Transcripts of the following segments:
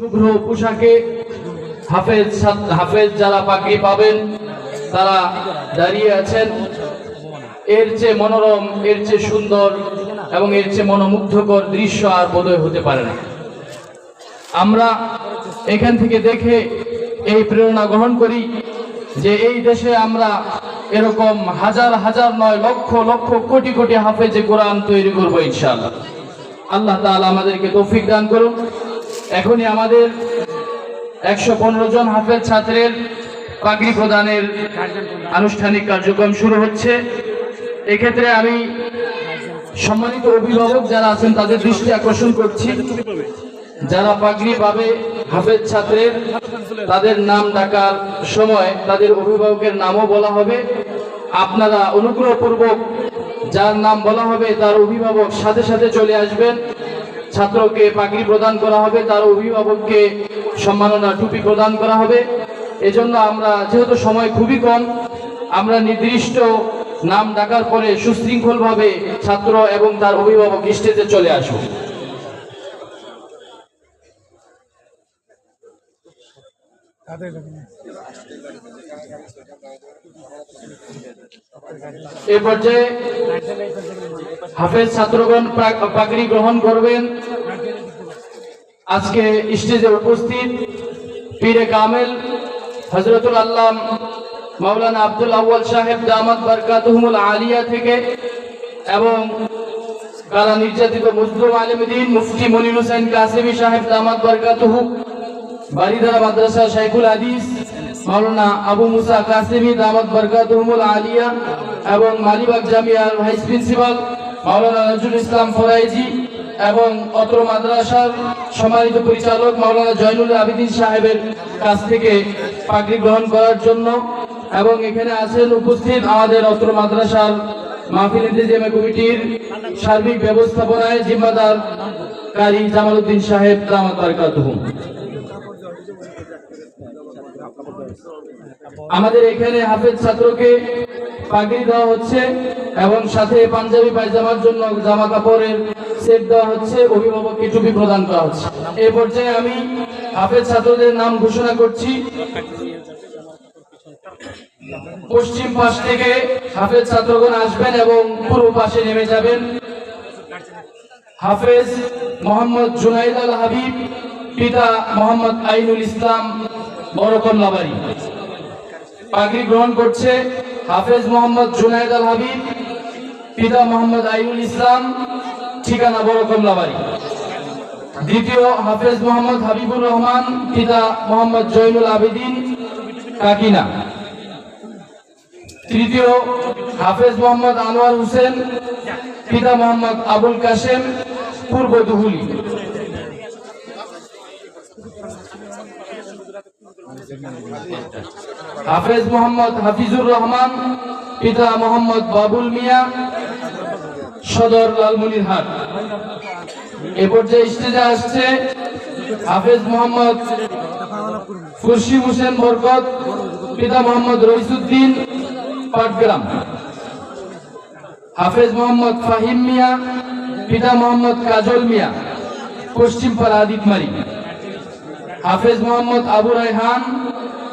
শুভ্র পোশাকে হাফেজ হাফেজ যারা পাগড়ি পাবেন, তারা দাঁড়িয়ে আছেন। এর চেয়ে মনোরম, এর চেয়ে সুন্দর এবং এর চেয়ে মনোমুগ্ধকর দৃশ্য আর বোধহয় হতে পারে না। আমরা এখান থেকে দেখে এই প্রেরণা গ্রহণ করি যে এই দেশে আমরা এরকম হাজার হাজার নয় লক্ষ লক্ষ, কোটি কোটি হাফেজে কোরআন তৈরি করব ইনশাআল্লাহ। আল্লাহ তাআলা আমাদেরকে তৌফিক দান করুন। এখনই আমাদের একশো পনেরো জন হাফেজ ছাত্রের পাগড়ি প্রদানের আনুষ্ঠানিক কার্যক্রম শুরু হচ্ছে। এক্ষেত্রে আমি সম্মানিত অভিভাবক যারা আছেন, তাদের দৃষ্টি আকর্ষণ করছি। যারা পাগড়ি পাবে হাফেজ ছাত্রের, তাদের নাম ডাকার সময় তাদের অভিভাবকের নামও বলা হবে। আপনারা অনুগ্রহপূর্বক যার নাম বলা হবে, তার অভিভাবক সাথে সাথে চলে আসবেন। ছাত্রকে পাগড়ি প্রদান করা হবে, তার অভিভাবককে সম্মাননা টুপি প্রদান করা হবে। এজন্য আমরা, যেহেতু সময় খুবই কম, আমরা নির্দিষ্ট নাম ডাকার পরে সুশৃঙ্খলভাবে ছাত্র এবং তার অভিভাবক স্টেজে চলে আসুন এ পর্যায়ে হাফেজ ছাত্রগণ পাগড়ি গ্রহণ করবেন। আজকে স্টেজে উপস্থিত পীরে কামেল হজরতুল আল্লাম, মাওলানা আব্দুল আউয়াল সাহেব দামাত বরকাতুহুমুল আলিয়া থেকে এবং কারা নির্যাতিত মুসলিম আলমদিন মুফতি মনির হোসেন কাসেমি সাহেব দামাত বরকাতুহু বারিদারা মাদ্রাসা শাইখুল হাদিস, মাওলানা আবু মুসা কাসেমি, দামাত বরকাতুহুমুল আলিয়া এবং মালিবাগ জামিয়ার ভাইস প্রিন্সিপাল মাওলানা নজরুল ইসলাম ফরাইজি এবং অত্র মাদ্রাসার সম্মানিত পরিচালক মাওলানা জয়নুল আবিদিন সাহেবের কাছ থেকে পাগড়ি গ্রহণ করার জন্য এবং এখানে আছেন উপস্থিত আমাদের অত্র মাদ্রাসার মাহফিল ইন্তেজামে কমিটির সার্বিক ব্যবস্থাপনায় জিম্মাদার কারি জামালউদ্দিন সাহেব, দামাত বারকাতুহুম আমাদের এখানে হাফেজ ছাত্রকে পাগড়ি দেওয়া হচ্ছে এবং সাথে পাঞ্জাবি পায়জামার জন্য জামা কাপড়ের সেট দেওয়া হচ্ছে, অভিভাবককে টুপি প্রদান করা হচ্ছে। এ পর্যায়ে আমি হাফেজ ছাত্রদের নাম ঘোষণা করছি। পশ্চিম পাশ থেকে হাফেজ ছাত্রগণ আসবেন এবং পূর্ব পাশে নেমে যাবেন। হাফেজ মোহাম্মদ জুনাইদ আল হাবিব, পিতা মোহাম্মদ আইনুল ইসলাম বড় কমলাবাড়ি পাগড়ি গ্রহণ করছে হাফেজ মোহাম্মদ জুনাইদ আল হাবিব, পিতা মোহাম্মদ আইনুল ইসলাম, ঠিকানা বড় কমলাবাড়ি। দ্বিতীয় হাফেজ মোহাম্মদ হাবিবুর রহমান, পিতা মোহাম্মদ জৈনুল আবেদিন, কাকিনা। তৃতীয় হাফেজ মোহাম্মদ আনোয়ার হোসেন, পিতা মোহাম্মদ আবুল কাশেম, পূর্ব দুহুলি। হাফেজ মোহাম্মদ হাফিজুর রহমান, পিতা মোহাম্মদ বাবুল মিয়া, সদর লালমনিরহাট। এ পর্যায়ে স্টেজে আসছে হাফেজ মোহাম্মদ খুরশিদ হোসেন বরকত, পিতা মোহাম্মদ রইসুদ্দিন, পাটগ্রাম। হাফেজ মোহাম্মদ ফাহিম মিয়া, পিতা মোহাম্মদ কাজল মিয়া, পশ্চিমপাড়া আদিতমারি। হাফেজ মোহাম্মদ আবু রায়হান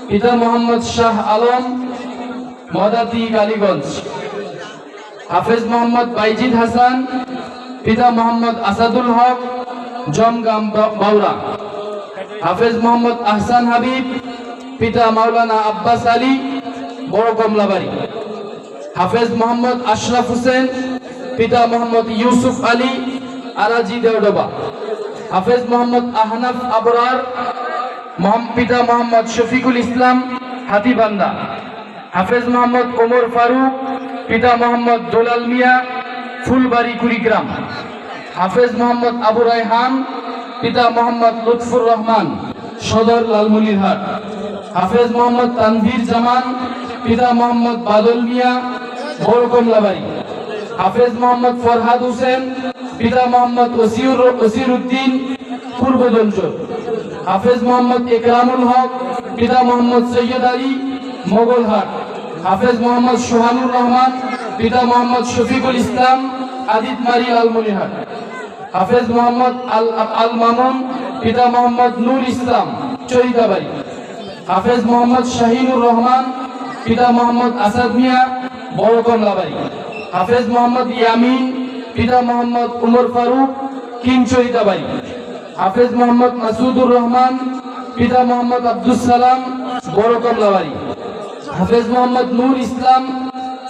পিতা মোহাম্মদ শাহ আলম, মদাতি কালীগঞ্জ। হাফেজ মোহাম্মদ বাইজিদ হাসান, পিতা মোহাম্মদ আসাদুল হক, জমগাম বাউরা হাফেজ মোহাম্মদ আহসান হাবিব, পিতা মাওলানা আব্বাস আলী, বড় কমলাবাড়ি। হাফেজ মোহাম্মদ আশরাফ হোসেন, পিতা মোহাম্মদ ইউসুফ আলী, আরাজি দেওডবা। হাফেজ মোহাম্মদ আহনাফ আবরার পিতা মোহাম্মদ শফিকুল ইসলাম হাতিবান্দা, হাফেজ মোহাম্মদ ওমর ফারুক, পিতা মোহাম্মদ দোলাল মিয়া, ফুলবাড়ি কুড়িগ্রাম, হাফেজ মোহাম্মদ আবু রায়হান, পিতা মোহাম্মদ লুৎফুর রহমান, সদর লালমনিরহাট, হাফেজ মোহাম্মদ তানভীর জামান, পিতা মোহাম্মদ বাদল মিয়া বড় কমলাবাড়ি হাফেজ মোহাম্মদ ফরহাদ হোসেন, পিতা মোহাম্মদ ওসিউর ওসির উদ্দিন পূর্ব দঞ্চল হাফেজ মোহাম্মদ একরামুল হক, পিতা মোহাম্মদ সৈয়দ আলী মোগলহাট হাফেজ মোহাম্মদ সোহানুর রহমান, পিতা মোহাম্মদ শফিকুল ইসলাম আদিতমারি লালমনিরহাট হাফেজ মোহাম্মদ আল আল মামুন, পিতা মোহাম্মদ নূর ইসলাম চরিতাবাড়ি হাফেজ মোহাম্মদ শাহিনুর রহমান, পিতা মোহাম্মদ আসাদ মিয়া বড় কমলাবাড়ি হাফেজ মোহাম্মদ ইয়ামিন, পিতা মোহাম্মদ উমর ফারুক কিং চরিতাবাড়ি হাফেজ মোহাম্মদ মাসুদুর রহমান, পিতা মোহাম্মদ আব্দুল সালাম, বড় কমলাবাড়ি। হাফেজ মোহাম্মদ নূর ইসলাম,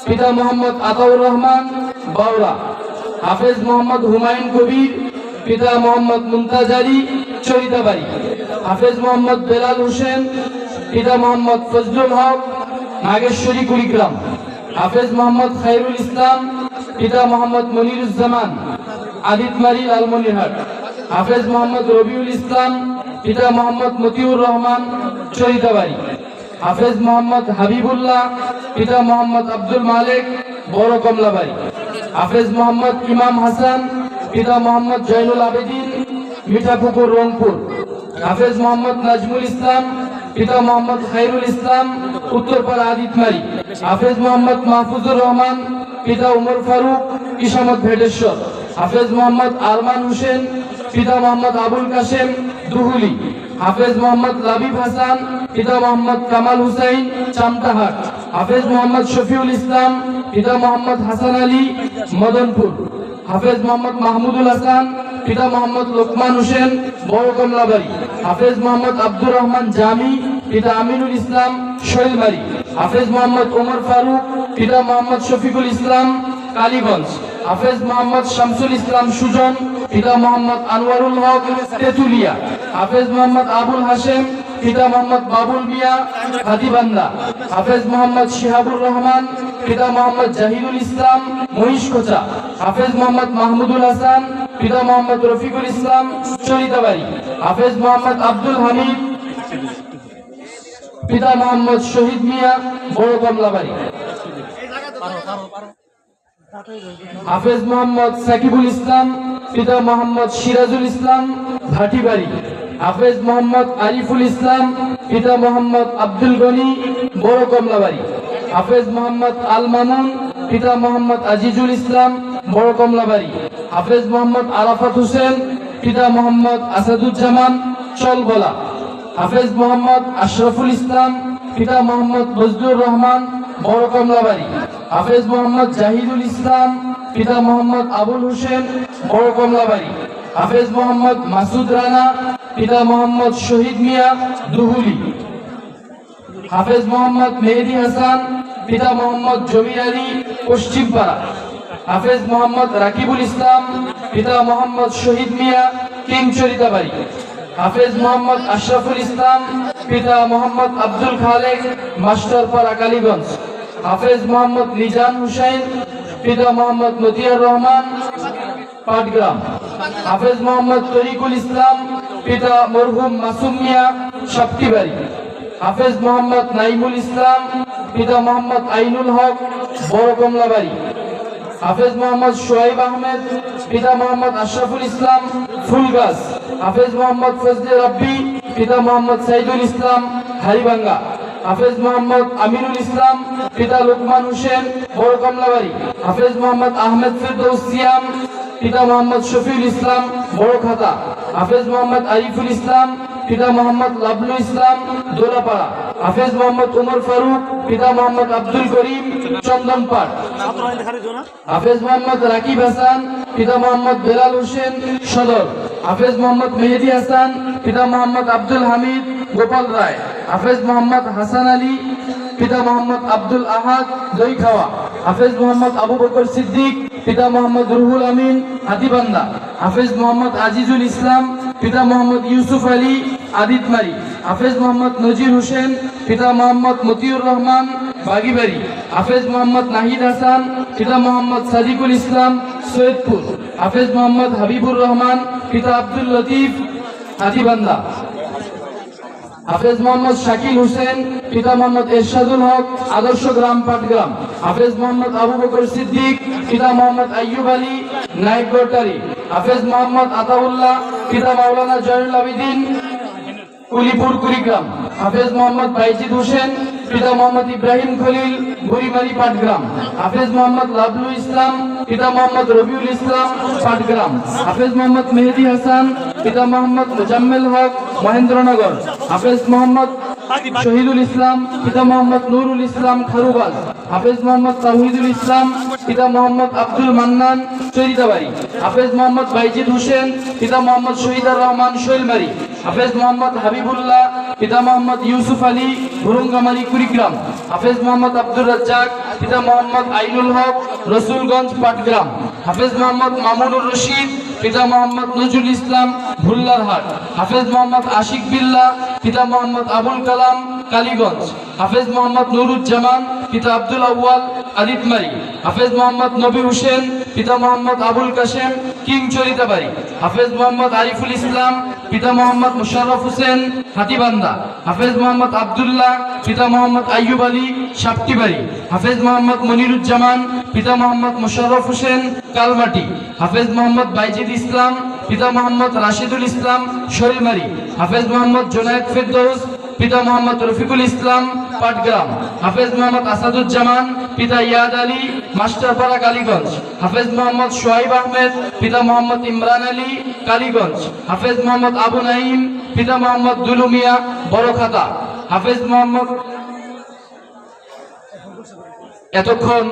পিতা মোহাম্মদ আতাউর রহমান বাউরা হাফেজ মোহাম্মদ হুমায়ুন কবির, পিতা মোহাম্মদ মুমতাজারি চরিতাবাড়ি। হাফেজ মোহাম্মদ বেলাল হোসেন, পিতা মোহাম্মদ ফজলুল হক, নাগেশ্বরী কুড়িগ্রাম। হাফেজ মোহাম্মদ খাইরুল ইসলাম, পিতা মোহাম্মদ মনিরুজ্জামান আদিতমারি লালমনিরহাট হাফেজ মোহাম্মদ রবিউল ইসলাম, পিতা মোহাম্মদ মতিউর রহমান চরিতাবাড়ি হাফেজ মোহাম্মদ হাবিবুল্লাহ, পিতা মোহাম্মদ আব্দুল মালিক, বড় কমলাবাড়ি। হাফেজ মোহাম্মদ ইমাম হাসান, পিতা মোহাম্মদ জৈনুল আবেদিন, মিঠাপুকুর, রংপুর। হাফেজ মোহাম্মদ নাজমুল ইসলাম, পিতা মোহাম্মদ খাইরুল ইসলাম, উত্তরপাড়া আদিতমারি। হাফেজ মোহাম্মদ মাহফুজুর রহমান, পিতা উমর ফারুক ইসামত ভেটেশ্বর। হাফেজ মোহাম্মদ আরমান হোসেন পিতা মোহাম্মদ আবুল কাশেম দুহুলি, হাফেজ মোহাম্মদ লাবিব হাসান, পিতা মোহাম্মদ কামাল হুসাইন চামটাহাট হাফেজ মোহাম্মদ শফিউল ইসলাম, পিতা মোহাম্মদ হাসান আলী মদনপুর, হাফেজ মোহাম্মদ মাহমুদুল হাসান, পিতা মোহাম্মদ লোকমান হোসেন বড় কমলাবাড়ি হাফেজ মোহাম্মদ আব্দুর রহমান জামি, পিতা আমিনুল ইসলাম শৈলবাড়ি হাফেজ মোহাম্মদ ওমর ফারুক, পিতা মোহাম্মদ শফিকুল ইসলাম কালীগঞ্জ। হাফেজ মোহাম্মদ শামসুল ইসলাম সুজন, পিতা মোহাম্মদ আনোয়ারুল হক তেতুলিয়া। হাফেজ মোহাম্মদ আবুল হাশেম, পিতা মোহাম্মদ বাবুল মিয়া হাতিবান্দা হাফেজ মোহাম্মদ শিহাবুর রহমান, পিতা মোহাম্মদ জাহিদুল ইসলাম মহিষখোচা হাফেজ মোহাম্মদ মাহমুদুল হাসান, পিতা মোহাম্মদ রফিকুল ইসলাম, চরিতাবাড়ি। হাফেজ মোহাম্মদ আব্দুল হামিদ, পিতা মোহাম্মদ শহীদ মিয়া, বড় কমলাবাড়ি। হাফেজ মোহাম্মদ সাকিবুল ইসলাম, পিতা মোহাম্মদ সিরাজুল ইসলাম, ভাটিবাড়ি। হাফেজ মোহাম্মদ আরিফুল ইসলাম, পিতা মোহাম্মদ আব্দুল গনি, বড় কমলাবাড়ি। হাফেজ মোহাম্মদ আল মামুন, পিতা মোহাম্মদ আজিজুল ইসলাম, বড় কমলাবাড়ি। হাফেজ মোহাম্মদ আরাফাত হোসেন, পিতা মোহাম্মদ আসাদুজ্জামান চলবলা হাফেজ মোহাম্মদ আশরাফুল ইসলাম, পিতা মোহাম্মদ বজলুর রহমান, বড় কমলাবাড়ি। হাফেজ মোহাম্মদ জাহিদুল ইসলাম, পিতা মোহাম্মদ আবুল হোসেন, বড় কমলাবাড়ি। হাফেজ মোহাম্মদ মাসুদ রানা, পিতা মোহাম্মদ শহীদ মিয়া, দুহুলি। হাফেজ মোহাম্মদ মেহেদি হাসান, পিতা মোহাম্মদ জমির আলী, পশ্চিমপাড়া। হাফেজ মোহাম্মদ রাকিবুল ইসলাম, পিতা মোহাম্মদ শহীদ মিয়া কিংচরিতাবাড়ি হাফেজ মোহাম্মদ আশরাফুল ইসলাম, পিতা মোহাম্মদ আব্দুল খালেক, মাস্টারপাড়া কালীগঞ্জ। হাফেজ মোহাম্মদ নিজাম হুসাইন, পিতা মোহাম্মদ মতিয়ার রহমান, পাটগ্রাম। হাফেজ মোহাম্মদ তরিকুল ইসলাম, পিতা মরহুম মাসুম মিয়া সাপ্তিবাড়ি হাফেজ মোহাম্মদ নাইমুল ইসলাম, পিতা মোহাম্মদ আইনুল হক, বড় কমলাবাড়ি। হাফেজ মোহাম্মদ সোহাইব আহমেদ, পিতা মোহাম্মদ আশরাফুল ইসলাম, ফুলগাছ। হাফেজ মোহাম্মদ ফজলে রব্বি, পিতা মোহাম্মদ সাইদুল ইসলাম, হারিবাঙ্গা। হাফেজ মোহাম্মদ আমিনুল ইসলাম, পিতা লোকমান হোসেন, বড় কমলাবাড়ি। হাফেজ মোহাম্মদ আহমেদ ফিরদৌস সিয়াম, পিতা মোহাম্মদ শফিউল ইসলাম, বড় খাতা। হাফেজ মোহাম্মদ আরিফুল ইসলাম, পিতা মোহাম্মদ লাবলু ইসলাম, দোলাপাড়া। হাফেজ মোহাম্মদ উমর ফারুক, পিতা মোহাম্মদ আব্দুল করিম চন্দনপাট হাফেজ মোহাম্মদ রাকিব হাসান, পিতা মোহাম্মদ বেলাল হোসেন, সদর। হাফেজ মোহাম্মদ মেহেদি হাসান, পিতা মোহাম্মদ আব্দুল হামিদ, গোপাল রায়। হাফেজ মোহাম্মদ হাসান আলী, পিতা মোহাম্মদ আব্দুল আহাদ দইখাওয়া হাফেজ মোহাম্মদ আবু বকর সিদ্দিক, পিতা মোহাম্মদ রুহুল আমিন হাতিবান্দা হাফেজ মোহাম্মদ আজিজুল ইসলাম, পিতা মোহাম্মদ ইউসুফ আলী আদিতমারি হাফেজ মোহাম্মদ নজির হোসেন, পিতা মোহাম্মদ মতিউর রহমান, বাগিবাড়ি। হাফেজ মোহাম্মদ নাহিদ হাসান, পিতা মোহাম্মদ সাদিকুল ইসলাম, সৈয়দপুর। হাফেজ মোহাম্মদ হাবিবুর রহমান, পিতা আব্দুল লতিফ হাতিবান্দা হাফেজ মোহাম্মদ শাকিল হোসেন, পিতা মোহাম্মদ এরশাদুল হক, আদর্শ গ্রাম পাটগ্রাম হাফেজ মোহাম্মদ আবু বকর সিদ্দিক, পিতা মোহাম্মদ আইয়ুব আলী নাইব গোটারি হাফেজ মোহাম্মদ আতাউল্লাহ, পিতা মাওলানা জয়নুল আবিদিন কুলিপুর কুড়িগ্রাম। হাফেজ মোহাম্মদ বাইজিদ হোসেন পিতা মোহাম্মদ ইব্রাহিম খলিল, বুড়িমারি পাটগ্রাম। হাফেজ মোহাম্মদ লাবলু ইসলাম, পিতা মোহাম্মদ রবিউল ইসলাম, পাটগ্রাম। হাফেজ মোহাম্মদ মেহেদি হাসান, পিতা মোহাম্মদ মুজাম্মেল হক, মহেন্দ্রনগর। হাফেজ মোহাম্মদ শহীদুল ইসলাম, পিতা মোহাম্মদ নুরুল ইসলাম খারুবাজ। হাফেজ মোহাম্মদ তাহিদুল ইসলাম, পিতা মোহাম্মদ আব্দুল মান্নান চরিতাবাড়ি হাফেজ মোহাম্মদ বাইজিদ হোসেন, পিতা মোহাম্মদ শহীদার রহমান শৈলমারি। হাফেজ মোহাম্মদ হাবিবুল্লাহ পিতা মোহাম্মদ ইউসুফ আলী ভুরুঙ্গামারি, কুড়িগ্রাম। হাফেজ মোহাম্মদ আব্দুর রাজ্জাক, পিতা মোহাম্মদ আইনুল হক, রসুলগঞ্জ, পাটগ্রাম। হাফেজ মোহাম্মদ মামুনুর রশিদ, পিতা মোহাম্মদ নজরুল ইসলাম, ভুল্লারহাট। হাফেজ মোহাম্মদ আশিক বিল্লা, পিতা মোহাম্মদ আবুল কালাম, কালীগঞ্জ। হাফেজ মোহাম্মদ নুরুজ্জামান, পিতা আব্দুল আউয়াল আদিতমারি হাফেজ মোহাম্মদ নবী হোসেন, পিতা মোহাম্মদ আবুল কাশেম, কিং চরিতাবাড়ি। হাফেজ মোহাম্মদ আরিফুল ইসলাম, পিতা মোহাম্মদ মুশাররফ হোসেন, হাতিবান্দা। হাফেজ মোহাম্মদ আব্দুল্লাহ, পিতা মোহাম্মদ আইয়ুব আলী, সাপটিবাড়ি। হাফেজ মোহাম্মদ মনিরুজ্জামান, পিতা মোহাম্মদ মুশাররফ হোসেন, কালমাটি। হাফেজ মোহাম্মদ বাইজিদ ইসলাম, পিতা মোহাম্মদ রাশিদুল ইসলাম, শৈলমারি। হাফেজ মোহাম্মদ জোনায়েদ ফেরদৌস, পিতা মোহাম্মদ রফিকুল ইসলাম পাটগ্রাম। হাফেজ মোহাম্মদ আসাদুজ্জামান, পিতা ইয়াদ আলী মাস্টারপাড়া কালীগঞ্জ। হাফেজ মোহাম্মদ সোহাইব আহমেদ, পিতা মোহাম্মদ ইমরান আলী, কালীগঞ্জ। হাফেজ মোহাম্মদ আবু নাইম পিতা মোহাম্মদ দুলুমিয়া বড়খাতা হাফেজ মোহাম্মদ এতক্ষণ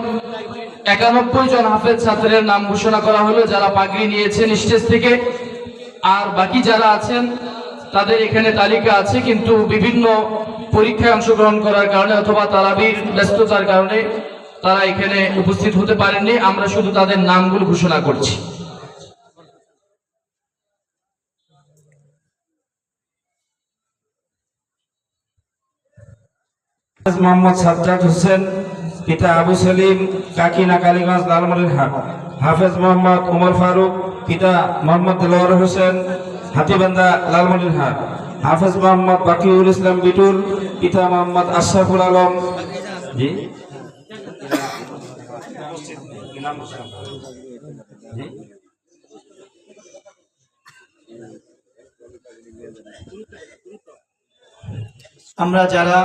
একানব্বই জন হাফেজ ছাত্রের নাম ঘোষণা করা হলো, যারা পাগড়ি নিয়েছেন স্টেজ থেকে। আর বাকি যারা আছেন, তাদের এখানে তালিকা আছে, কিন্তু বিভিন্ন পরীক্ষায় অংশগ্রহণ করার কারণে অথবা তারাবির ব্যস্ততার কারণে তারা এখানে উপস্থিত হতে পারেননি। আমরা শুধু তাদের নামগুলো ঘোষণা করছি। মোহাম্মদ সাজ্জাদ হোসেন, পিতা আবু সেলিম কাকিনা কালীগঞ্জ লালমনিরহাট। হাফেজ মোহাম্মদ উমর ফারুক, পিতা মোহাম্মদ দেলোয়ার হোসেন, হাতিবান্ধা, লালমনিরহাট। হাফেজ মোহাম্মদ বাকিউল ইসলাম বিটুল পিতা মোহাম্মদ আশরাফুল আলম? জি? আমরা যারা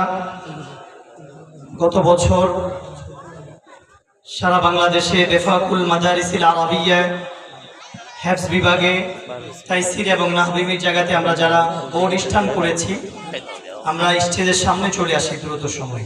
গত বছর সারা বাংলাদেশে বেফাকুল মাজারিসিল আরবিয়া হ্যাফস বিভাগে তাইসির এবং নাহবিমির জায়গাতে আমরা যারা বোর্ড স্থান করেছি আমরা স্টেজের সামনে চলে আসি দ্রুত সময়।